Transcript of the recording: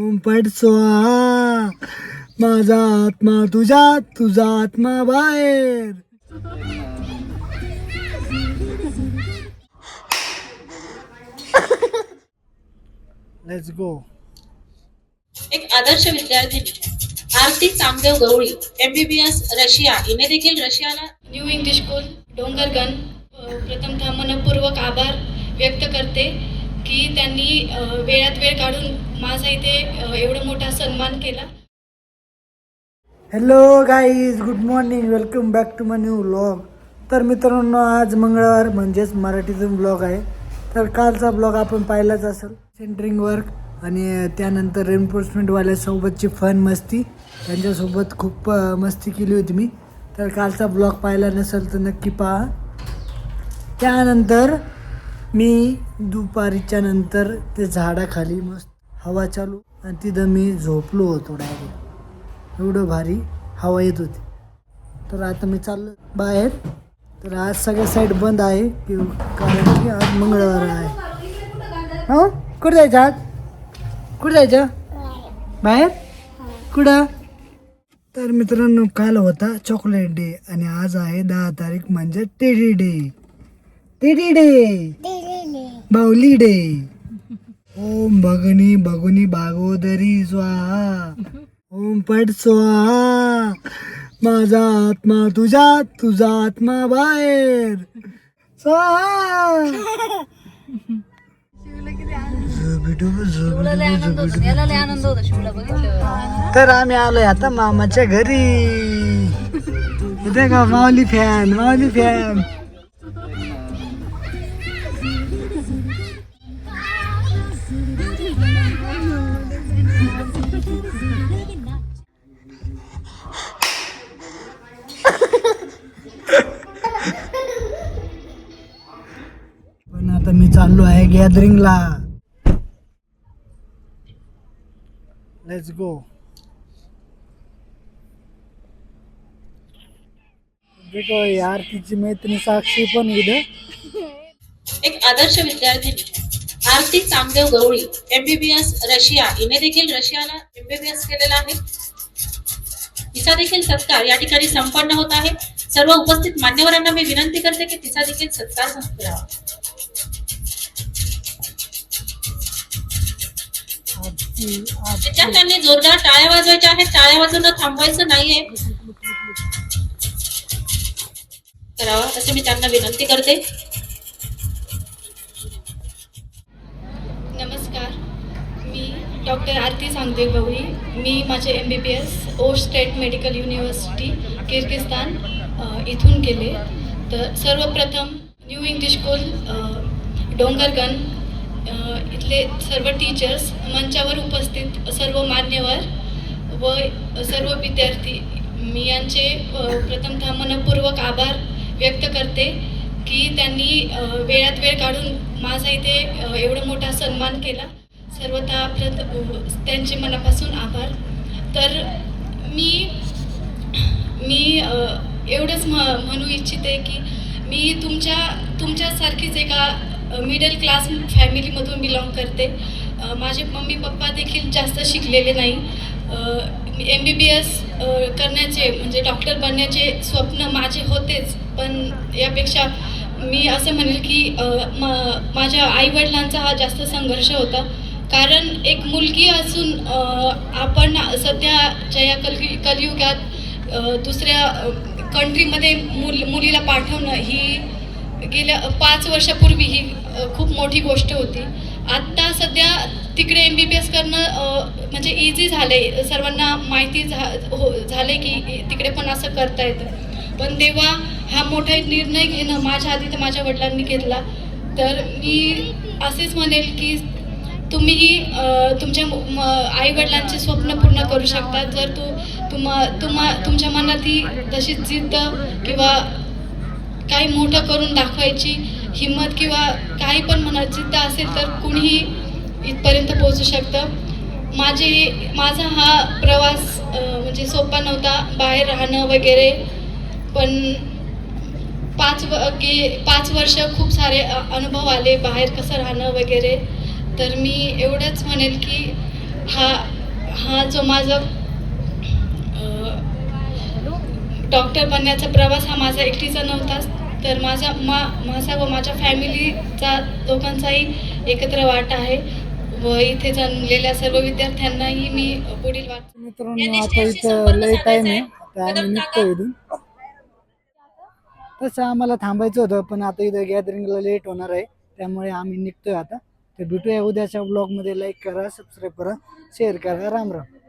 ओम पट स्वाहा माझा आत्मा तुझ्यात तुझा आत्मा बाहेर. लेट्स गो एक आदर्श विद्यार्थिनी आरती चांगदेव गवळी एमबीबीएस रशिया हिने देखील रशियाला न्यू इंग्लिश स्कूल डोंगरगण अ, प्रथमतः मनपूर्वक आभार व्यक्त करते. की त्यांनी वेळात वेळ काढून माझा इथे एवढा मोठा सन्मान केला. Hello guys good morning welcome back to my new vlog तर मित्रांनो आज मंगळवार म्हणजेच मराठीतून ब्लॉग आहे. तर कालचा ब्लॉग आपण पाहिलाच असेल. सेंटरिंग वर्क आणि त्यानंतर रेन्फोर्समेंटवाल्यासोबतची फन मस्ती. त्यांच्यासोबत खूप मस्ती केली होती मी. तर कालचा ब्लॉग पाहिला नसेल तर नक्की पहा. त्यानंतर मी दुपारीच्या नंतर ते झाडाखाली मस्त हवा चालू आणि तिथं मी झोपलो होतो डायरेक्ट एवढं भारी हवा येत होती. तर आता मी चाललो बाहेर. तर आज सगळ्या साईड बंद आहे. की कारण की आज मंगळवार आहे. हां? कुठं जायचं आज? कुठं जायचं? बाहेर? कुठं? तर मित्रांनो काल होता चॉकलेट डे आणि आज आहे दहा तारीख म्हणजे टेडी डे टेडी डे बाहुली डे ओम भगनी भगुनी भागोदरी स्वाहा. ओम पट स्वाहा. माझा आत्मा तुझ्यात तुझा आत्मा बाहेर. स्वाहा. तर आम्ही आलोय आता मामाच्या घरी. इथे का माऊली फॅन माऊली फॅन पण आता मी चाललो आहे गॅदरिंगला. लेट्स गो देखो यार तिची मैत्रिणी साक्षी पण इथं. एक आदर्श विद्यार्थिनी आरती कामदेव गवळी एमबीबीएस रशिया हिने देखील रशियाला एमबीबीएस केलेला आहे. तिचा देखील सत्कार या ठिकाणी संपन्न होत आहे. सर्व उपस्थित मान्यवरांना मी विनंती करते की तिचा देखील सत्कार करावा आजची- त्यांनी जोरदार टाळ्या वाजवायच्या आहेत. टाळ्या वाजवणं थांबवायचं नाहीये. करावा असं मी त्यांना विनंती करते नमस्कार मी डॉक्टर आरती सांगते गवळी मी माझे M B B S Osh State Medical University Kyrgyzstan इथून केले. तर सर्वप्रथम न्यू इंग्लिश स्कूल डोंगरगन इथले सर्व टीचर्स मंचावर उपस्थित सर्व मान्यवर व सर्व विद्यार्थी मी यांचे प्रथमतः मनपूर्वक आभार व्यक्त करते की त्यांनी वेळात वेळ काढून माझा इथे एवढा मोठा सन्मान केला. सर्वता प्रथ त्यांचे मनापासून आभार. तर मी मी एवढंच म म्हणू इच्छिते की मी तुमच्या तुमच्यासारखीच एका मिडल क्लास फॅमिलीमधून बिलॉंग करते. माझे मम्मी पप्पा देखील जास्त शिकलेले नाही. एम बी बी एस करण्याचे म्हणजे डॉक्टर बनण्याचे स्वप्न माझे होतेच. पण यापेक्षा मी असं म्हणेल की म- माझ्या आईवडिलांचा हा जास्त संघर्ष होता. कारण एक मुलगी असून आपण सध्याच्या या कल कलियुगात दुसऱ्या कंट्रीमध्ये मुल मुलीला पाठवणं ही गेल्या पाच वर्षापूर्वी ही खूप मोठी गोष्ट होती. आत्ता सध्या तिकडे एम बी बी एस करणं म्हणजे इझी झालं आहे सर्वांना माहिती झा हो झाले की तिकडे पण असं करता येतं. पण तेव्हा हा मोठा एक निर्णय घेणं माझ्या आधी तर माझ्या वडिलांनी घेतला. तर मी असेच म्हणेल की तुम्हीही तुमच्या आईवडिलांचे स्वप्न पूर्ण करू शकता. जर तू तुम्हा तुम्हा तुमच्या मनात ही तशी जिद्द किंवा काही मोठं करून दाखवायची हिंमत किंवा काही पण मनात जिद्द असेल तर कुणीही इथपर्यंत पोहोचू शकतं. माझे माझा हा प्रवास म्हणजे सोपा नव्हता. बाहेर राहणं वगैरे. पण पाच व गे पाच वर्ष खूप सारे अनुभव आले. बाहेर कसं राहणं वगैरे. तर मी एवढंच म्हणेल की हा हा जो माझा डॉक्टर बनण्याचा प्रवास हा माझा एकटीचा नव्हताच तर माझा मा माझा व माझ्या फॅमिलीचा दोघांचाही एकत्र वाटा आहे व इथे जन्मलेल्या सर्व विद्यार्थ्यांनाही मी पुढील वाट मित्रांनो आता इथं लय टाइम आहे आता निघतो इथून. तसं आम्हाला थांबायचं होतं पण आता इथं गॅदरिंगला लेट होणार आहे. त्यामुळे आम्ही निघतोय आता. तर भेटूया उद्याच्या ब्लॉगमध्ये लाईक करा सबस्क्राईब करा शेअर करा. राम राम.